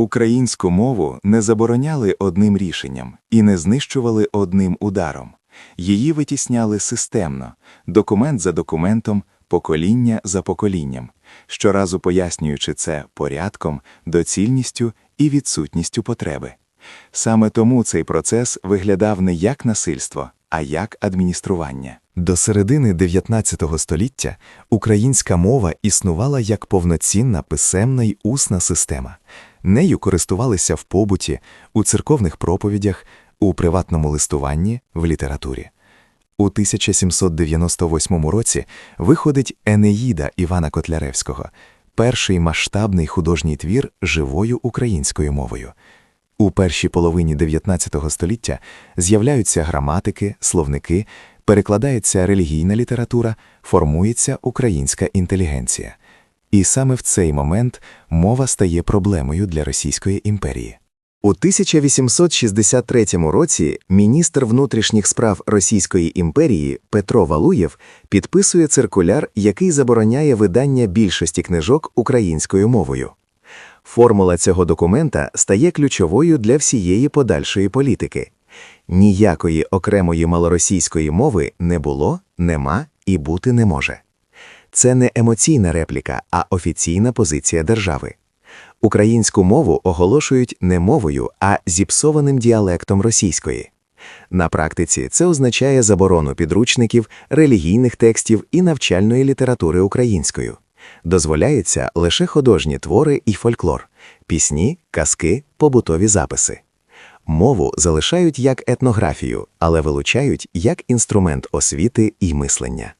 Українську мову не забороняли одним рішенням і не знищували одним ударом. Її витісняли системно, документ за документом, покоління за поколінням, щоразу пояснюючи це порядком, доцільністю і відсутністю потреби. Саме тому цей процес виглядав не як насильство, а як адміністрування. До середини 19 століття українська мова існувала як повноцінна писемна й усна система. Нею користувалися в побуті, у церковних проповідях, у приватному листуванні, в літературі. У 1798 році виходить Енеїда Івана Котляревського, перший масштабний художній твір живою українською мовою. У першій половині 19 століття з'являються граматики, словники, перекладається релігійна література, формується українська інтелігенція. І саме в цей момент мова стає проблемою для Російської імперії. У 1863 році міністр внутрішніх справ Російської імперії Петро Валуєв підписує циркуляр, який забороняє видання більшості книжок українською мовою. Формула цього документа стає ключовою для всієї подальшої політики. Ніякої окремої малоросійської мови не було, нема і бути не може. Це не емоційна репліка, а офіційна позиція держави. Українську мову оголошують не мовою, а зіпсованим діалектом російської. На практиці це означає заборону підручників, релігійних текстів і навчальної літератури українською. Дозволяються лише художні твори і фольклор, пісні, казки, побутові записи. Мову залишають як етнографію, але вилучають як інструмент освіти і мислення.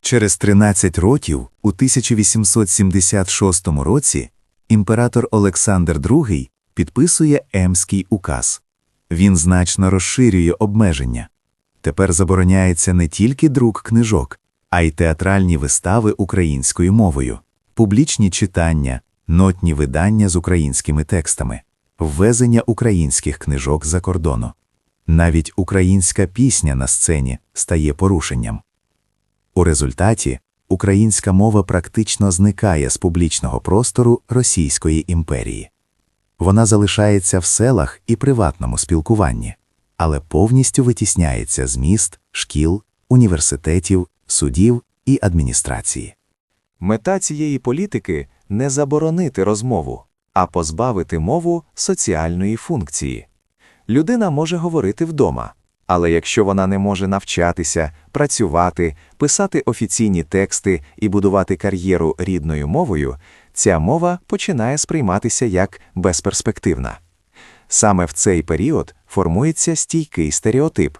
Через 13 років, у 1876 році, імператор Олександр II підписує Емський указ. Він значно розширює обмеження. Тепер забороняється не тільки друк книжок, а й театральні вистави українською мовою, публічні читання, нотні видання з українськими текстами, ввезення українських книжок за кордону. Навіть українська пісня на сцені стає порушенням. У результаті українська мова практично зникає з публічного простору Російської імперії. Вона залишається в селах і приватному спілкуванні, але повністю витісняється з міст, шкіл, університетів, судів і адміністрації. Мета цієї політики не заборонити розмову, а позбавити мову соціальної функції. Людина може говорити вдома, але якщо вона не може навчатися, працювати, писати офіційні тексти і будувати кар'єру рідною мовою, ця мова починає сприйматися як безперспективна. Саме в цей період формується стійкий стереотип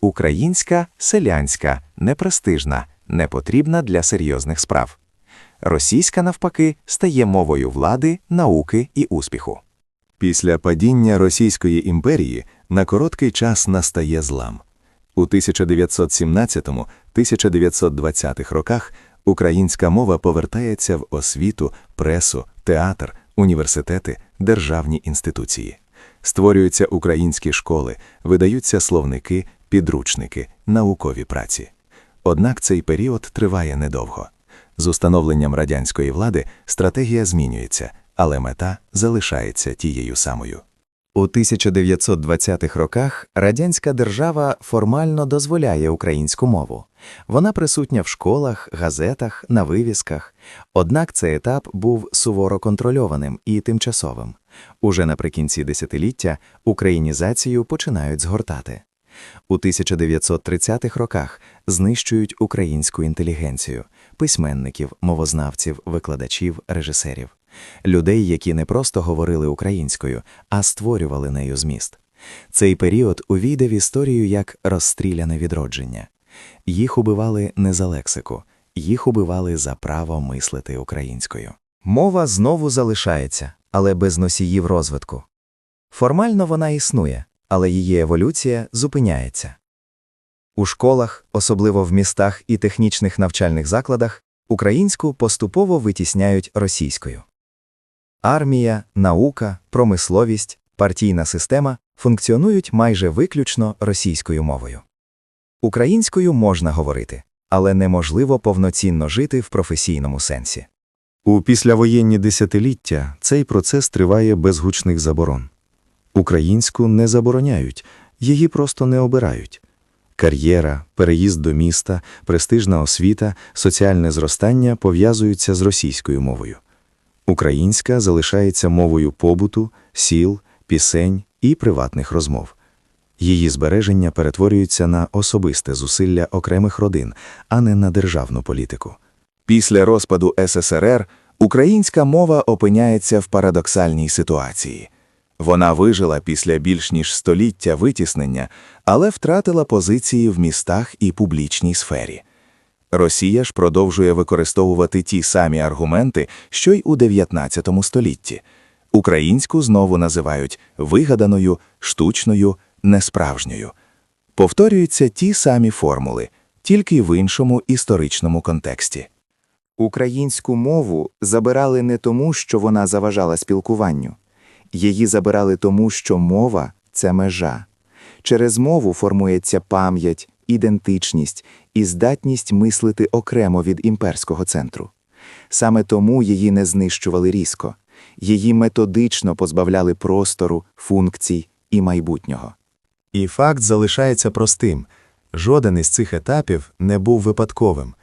українська, селянська, непрестижна, непотрібна для серйозних справ. Російська, навпаки, стає мовою влади, науки і успіху. Після падіння Російської імперії на короткий час настає злам. У 1917-1920 роках українська мова повертається в освіту, пресу, театр, університети, державні інституції. Створюються українські школи, видаються словники, підручники, наукові праці. Однак цей період триває недовго. З установленням радянської влади стратегія змінюється, але мета залишається тією самою. У 1920-х роках радянська держава формально дозволяє українську мову. Вона присутня в школах, газетах, на вивісках. Однак цей етап був суворо контрольованим і тимчасовим. Уже наприкінці десятиліття українізацію починають згортати. У 1930-х роках знищують українську інтелігенцію, письменників, мовознавців, викладачів, режисерів, людей, які не просто говорили українською, а створювали нею зміст. Цей період увійде в історію як розстріляне відродження. Їх убивали не за лексику, їх убивали за право мислити українською. Мова знову залишається, але без носіїв розвитку. Формально вона існує, але її еволюція зупиняється. У школах, особливо в містах і технічних навчальних закладах, українську поступово витісняють російською. Армія, наука, промисловість, партійна система функціонують майже виключно російською мовою. Українською можна говорити, але неможливо повноцінно жити в професійному сенсі. У післявоєнні десятиліття цей процес триває без гучних заборон. Українську не забороняють, її просто не обирають. Кар'єра, переїзд до міста, престижна освіта, соціальне зростання пов'язуються з російською мовою. Українська залишається мовою побуту, сіл, пісень і приватних розмов. Її збереження перетворюються на особисте зусилля окремих родин, а не на державну політику. Після розпаду ССРР українська мова опиняється в парадоксальній ситуації. Вона вижила після більш ніж століття витіснення, але втратила позиції в містах і публічній сфері. Росія ж продовжує використовувати ті самі аргументи, що й у 19 столітті. Українську знову називають вигаданою, штучною, несправжньою. Повторюються ті самі формули, тільки в іншому історичному контексті. Українську мову забирали не тому, що вона заважала спілкуванню. Її забирали тому, що мова це межа. Через мову формується пам'ять, ідентичність і здатність мислити окремо від імперського центру. Саме тому її не знищували різко, її методично позбавляли простору, функцій і майбутнього. І факт залишається простим. Жоден із цих етапів не був випадковим.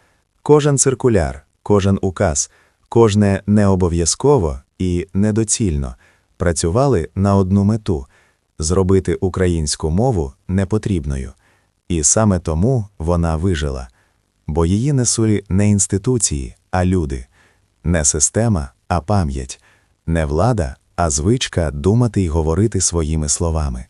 Кожен циркуляр, кожен указ, кожне необов'язково і недоцільно працювали на одну мету зробити українську мову непотрібною. І саме тому вона вижила. Бо її несули не інституції, а люди, не система, а пам'ять, не влада, а звичка думати й говорити своїми словами.